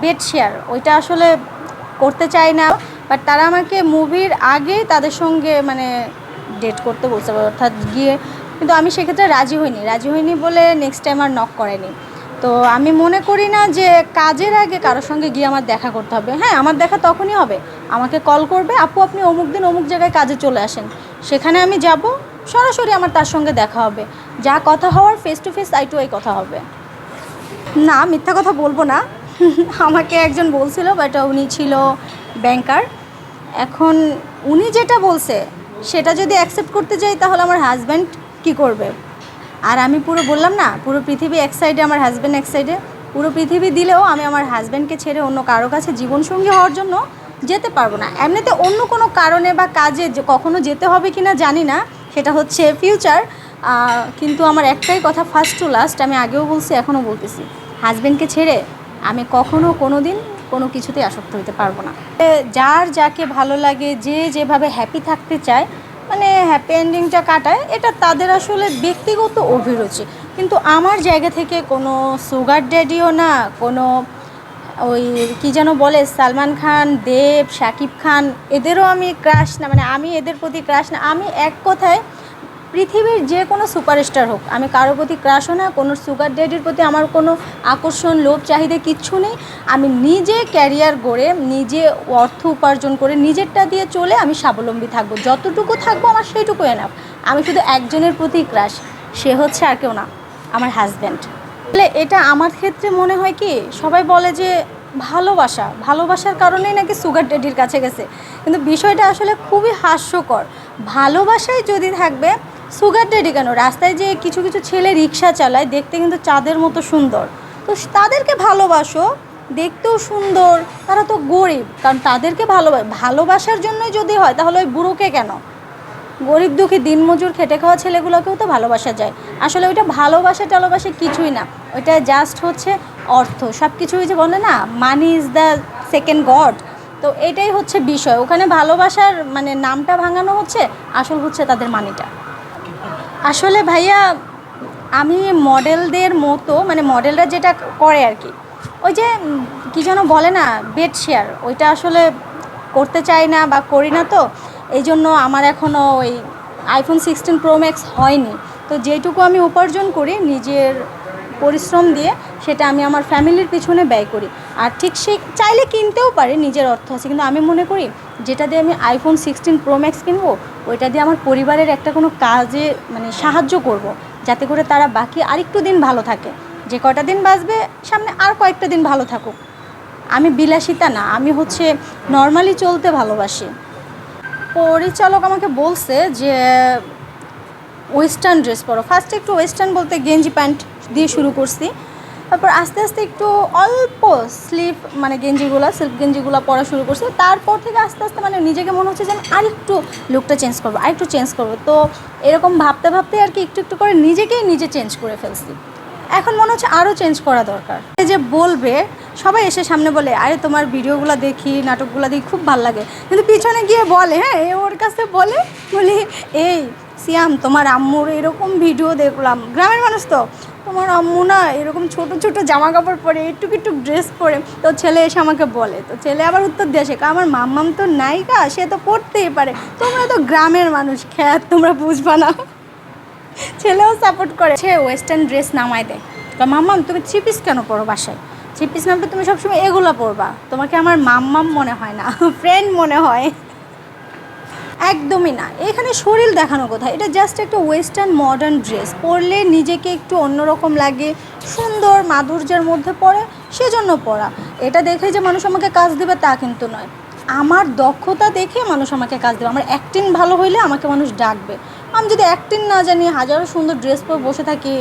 Bed share ওইটা আসলে করতে চাই না বাট তারা আমাকে মুভির আগে তাদের সঙ্গে মানে ডেট করতে বলছে, অর্থাৎ গিয়ে, কিন্তু আমি সেক্ষেত্রে রাজি হইনি। রাজি হইনি বলে নেক্সট টাইম আর নক করেনি। তো আমি মনে করি না যে কাজের আগে কারোর সঙ্গে গিয়ে আমার দেখা করতে হবে। হ্যাঁ আমার দেখা তখনই হবে। আমাকে কল করবে, আপু, আপনি অমুক দিন অমুক জায়গায় কাজে চলে আসেন। সেখানে আমি যাব, সরাসরি আমার তার সঙ্গে দেখা হবে। যা কথা হওয়ার face to face eye to eye কথা হবে। না, মিথ্যা কথা বলব না। আমাকে একজন বলছিল বাট উনি ছিল ব্যাংকার এখন উনি যেটা বলছে, সেটা যদি অ্যাকসেপ্ট করতে যাই, তাহলে আমার হাজব্যান্ড কি করবে? আর আমি পুরো বললাম না, পুরো পৃথিবী এক সাইডে আমার হাজব্যান্ড এক সাইডে পুরো পৃথিবী দিলেও আমি আমার হাজব্যান্ডকে ছেড়ে অন্য কারও কাছে জীবনসঙ্গী হওয়ার জন্য যেতে পারব না। এমনিতে অন্য কোনো কারণে বা কাজে কখনো যেতে হবে কি না জানি না, সেটা হচ্ছে ফিউচার কিন্তু আমার একটাই কথা ফার্স্ট টু লাস্ট আমি আগেও বলছি, এখনও বলতেছি। হাজব্যান্ডকে ছেড়ে আমি কখনো কোনো দিন কোনো কিছুতেই আসক্ত হতে পারব না। যার যাকে ভালো লাগে, যে যেভাবে হ্যাপি থাকতে চায় মানে হ্যাপি এন্ডিংটা কাটায়, এটা তাদের আসলে ব্যক্তিগত অভিরুচি। কিন্তু আমার জায়গা থেকে কোনো সুগার ড্যাডিও না, কোনো ওই কি যেন বলে, সালমান খান, দেব, শাকিব খান, এদেরও আমি ক্রাশ না মানে আমি এদের প্রতি ক্রাশ না। আমি এক কথায় পৃথিবীর যে কোনো সুপারস্টার হোক, আমি কারোর প্রতি ক্রাশও না, কোনো সুগার ড্যাডির প্রতি আমার কোনো আকর্ষণ, লোভ, চাহিদা কিচ্ছু নেই। আমি নিজে ক্যারিয়ার গড়ে, নিজে অর্থ উপার্জন করে, নিজেরটা দিয়ে চলে আমি স্বাবলম্বী থাকব। যতটুকু থাকব আমার সেইটুকু এনাফ আমি শুধু একজনের প্রতি ক্রাশ, সে হচ্ছে আর কেউ না, আমার হাজব্যান্ড তাহলে এটা আমার ক্ষেত্রে মনে হয় কি, সবাই বলে যে ভালোবাসা, ভালোবাসার কারণেই নাকি সুগার ড্যাডির কাছে গেছে। কিন্তু বিষয়টা আসলে খুবই হাস্যকর। ভালোবাসাই যদি থাকবে সুগার ড্যাডি কেন? রাস্তায় যে কিছু কিছু ছেলে রিক্সা চালায়, দেখতে কিন্তু চাঁদের মতো সুন্দর। তো তাদেরকে ভালোবাসো, দেখতেও সুন্দর, তারা তো গরিব। কারণ তাদেরকে ভালোবাস ভালোবাসার জন্যই যদি হয়, তাহলে ওই বুড়োকে কেন? গরিব দুঃখী দিনমজুর খেটে খাওয়া ছেলেগুলোকেও তো ভালোবাসা যায়। আসলে ওইটা ভালোবাসা টালোবাসা কিছুই না। ওইটা জাস্ট হচ্ছে অর্থ। সব কিছুই যে বলে না money is the second god তো এটাই হচ্ছে বিষয়। ওখানে ভালোবাসার মানে নামটা ভাঙানো হচ্ছে, আসল হচ্ছে তাদের মানিটা আসলে ভাইয়া, আমি মডেলদের মতো মানে মডেলরা যেটা করে আর কি, ওই যে কি যেন বলে না বেড শেয়ার ওইটা আসলে করতে চাই না বা করি না তো এই জন্য আমার এখনও ওই আইফোন সিক্সটিন প্রো ম্যাক্স হয়নি। তো যেটুকু আমি উপার্জন করি, নিজের পরিশ্রম দিয়ে, সেটা আমি আমার ফ্যামিলির পিছনে ব্যয় করি। আর ঠিক সেই, চাইলে কিনতেও পারি, নিজের অর্থ আছে, কিন্তু আমি মনে করি যেটা দিয়ে আমি আইফোন সিক্সটিন প্রো ম্যাক্স কিনবো, ওইটা দিয়ে আমার পরিবারের একটা কোনো কাজে মানে সাহায্য করব। যাতে করে তারা বাকি আরেকটু দিন ভালো থাকে। যে কটা দিন বাঁচবে, সামনে আর কয়েকটা দিন ভালো থাকুক। আমি বিলাসিতা না, আমি হচ্ছে নর্মালি চলতে ভালোবাসি। পরিচালক আমাকে বলছে যে ওয়েস্টার্ন ড্রেস পরো। ফার্স্টে একটু ওয়েস্টার্ন বলতে গেঞ্জি প্যান্ট দিয়ে শুরু করছি। তারপর আস্তে আস্তে একটু অল্প স্লিপ মানে গেঞ্জিগুলো, সিল্ক গেঞ্জিগুলো পরা শুরু করছি। তারপর থেকে আস্তে আস্তে মানে নিজেকে মনে হচ্ছে যে আমি আরেকটু লুকটা চেঞ্জ করব, আরেকটু চেঞ্জ করব। তো এরকম ভাবতে ভাবতে আর কি একটু একটু করে নিজেকেই নিজে চেঞ্জ করে ফেলছি। এখন মনে হচ্ছে আরও চেঞ্জ করা দরকার। এই যে বলবে, সবাই এসে সামনে বলে, আরে তোমার ভিডিওগুলো দেখি, নাটকগুলো দেখি, খুব ভালো লাগে। কিন্তু পিছনে গিয়ে বলে হ্যাঁ ওর কাছে বলে? বলি, এই সিয়াম, তোমার আম্মুর এরকম ভিডিও দেখলাম। গ্রামের মানুষ তো, তোমার আম্মু না এরকম ছোট ছোট জামা কাপড় পরে একটু একটু ড্রেস পরে, তো ছেলে এসে আমাকে বলে, তো ছেলে আবার উত্তর দিয়ে আসে, আমার মাম্মাম তো নায়িকা, সে তো করতেই পারে। তোমরা তো গ্রামের মানুষ, খ্যাত, তোমরা বুঝবা না। ছেলেও সাপোর্ট করে। সে ওয়েস্টার্ন ড্রেস নামায় দেয়। তো মাম্মাম, তুমি থ্রি পিস কেন পরো বাসায়? থ্রি পিস নামবে তুমি সবসময় এগুলো পরবা। তোমাকে আমার মাম্মাম মনে হয় না ফ্রেন্ড মনে হয়। একদমই না। এখানে শরীর দেখানো কোথায় এটা জাস্ট একটা ওয়েস্টার্ন মডার্ন ড্রেস পরলে নিজেকে একটু অন্যরকম লাগে, সুন্দর মাধুর্যের মধ্যে পড়ে, সেজন্য পরা। এটা দেখে যে মানুষ আমাকে কাজ দেবে তা কিন্তু নয়। আমার দক্ষতা দেখে মানুষ আমাকে কাজ দেবে। আমার অ্যাক্টিং ভালো হইলে আমাকে মানুষ ডাকবে। আমি যদি অ্যাক্টিং না জানি, হাজারো সুন্দর ড্রেস পরে বসে থাকি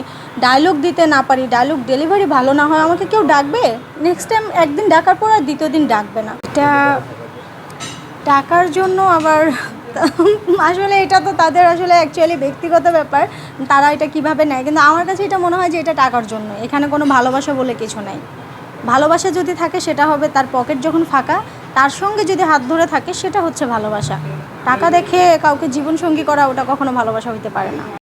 ডায়লগ দিতে না পারি ডায়লগ ডেলিভারি ভালো না হয়, আমাকে কেউ ডাকবে? নেক্সট টাইম একদিন ডাকার পর আর দ্বিতীয় দিন ডাকবে না। এটা টাকার জন্য আবার আসলে এটা তো তাদের আসলে অ্যাকচুয়ালি ব্যক্তিগত ব্যাপার, তারা এটা কীভাবে নেয়? কিন্তু আমার কাছে এটা মনে হয় যে এটা টাকার জন্য। এখানে কোনো ভালোবাসা বলে কিছু নাই। ভালোবাসা যদি থাকে সেটা হবে তার পকেট যখন ফাঁকা, তার সঙ্গে যদি হাত ধরে থাকে সেটা হচ্ছে ভালোবাসা। টাকা দেখে কাউকে জীবনসঙ্গী করা ওটা কখনো ভালোবাসা হইতে পারে না।